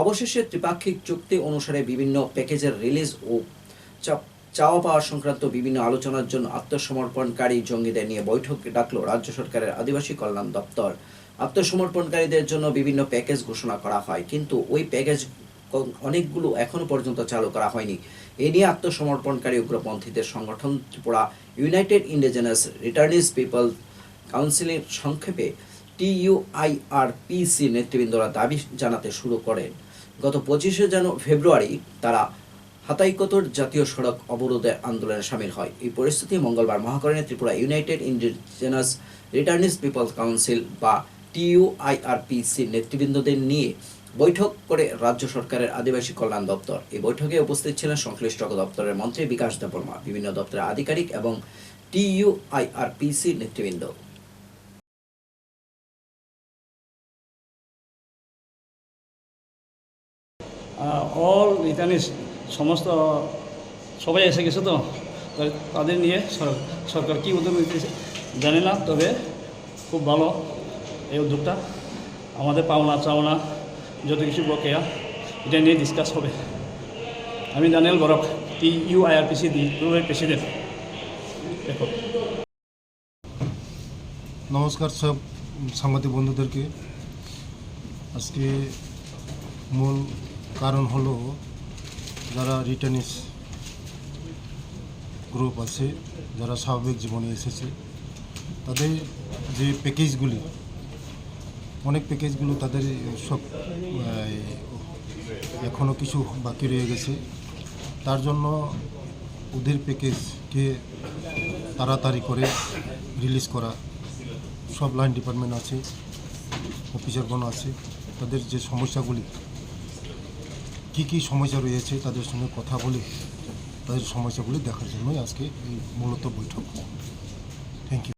অবশেষে ত্রিপাক্ষিক চুক্তি অনুসারে বিভিন্ন প্যাকেজের রিলিজ ও চাওয়া পাওয়া সংক্রান্ত বিভিন্ন আলোচনার জন্য আত্মসমর্পণকারী জঙ্গিদের নিয়ে বৈঠক ডাকলো রাজ্য সরকারের আদিবাসী কল্যাণ দপ্তর। আত্মসমর্পণকারীদের জন্য বিভিন্ন প্যাকেজ ঘোষণা করা হয়, কিন্তু ওই প্যাকেজ অনেকগুলো এখনও পর্যন্ত চালু করা হয়নি। এ নিয়ে আত্মসমর্পণকারী উগ্রপন্থীদের সংগঠন Tripura United Indigenous Returnees People কাউন্সিলের সংক্ষেপে টিইউআইআরপিসি নেতৃবৃন্দরা দাবি জানাতে শুরু করেন। গত পঁচিশে জানু ফেব্রুয়ারি তারা হাতাইকতর জাতীয় সড়ক অবরোধে আন্দোলনে সামিল হয়। এই পরিস্থিতি মঙ্গলবার মহাকরণে Tripura United Indigenous Returnees People Council বা টিইউআইআরপিসি নেতৃবৃন্দদের নিয়ে বৈঠক করে রাজ্য সরকারের আদিবাসী কল্যাণ দপ্তর। এই বৈঠকে উপস্থিত ছিলেন সংশ্লিষ্ট দপ্তরের মন্ত্রী বিকাশ দেববর্মা, বিভিন্ন দপ্তরের আধিকারিক এবং টিইউআইআরপিসি নেতৃবৃন্দ। অল রিটার্নিস সমস্ত, সবাই এসে গেছে তো? তাদের নিয়ে সর- সরকার কী উদ্যোগ নিতেছে জানি না, তবে খুব ভালো এই উদ্যোগটা। আমাদের পাওনা, চাওনা, যত কিছু বকেয়া, এটা নিয়ে ডিসকাস হবে। আমি Daniel Borok T U I R P C the president দেখো। নমস্কার সব সাংবাদিক বন্ধুদেরকে। আজকে মূল কারণ হলো যারা রিটার্নিস গ্রুপ আছে, যারা স্বাভাবিক জীবনে এসেছে, তাদের যে প্যাকেজগুলি, অনেক প্যাকেজগুলো তাদের সব এখনও কিছু বাকি রয়ে গেছে। তার জন্য ওদের প্যাকেজকে তাড়াতাড়ি করে রিলিজ করা, সব লাইন ডিপার্টমেন্ট আছে, অফিসারগণ আছে, তাদের যে সমস্যাগুলি কী কি সমস্যা রয়েছে তাদের সঙ্গে কথা বলে তাদের সমস্যাগুলি দেখার জন্যই আজকে এই মূলত বৈঠক। Thank you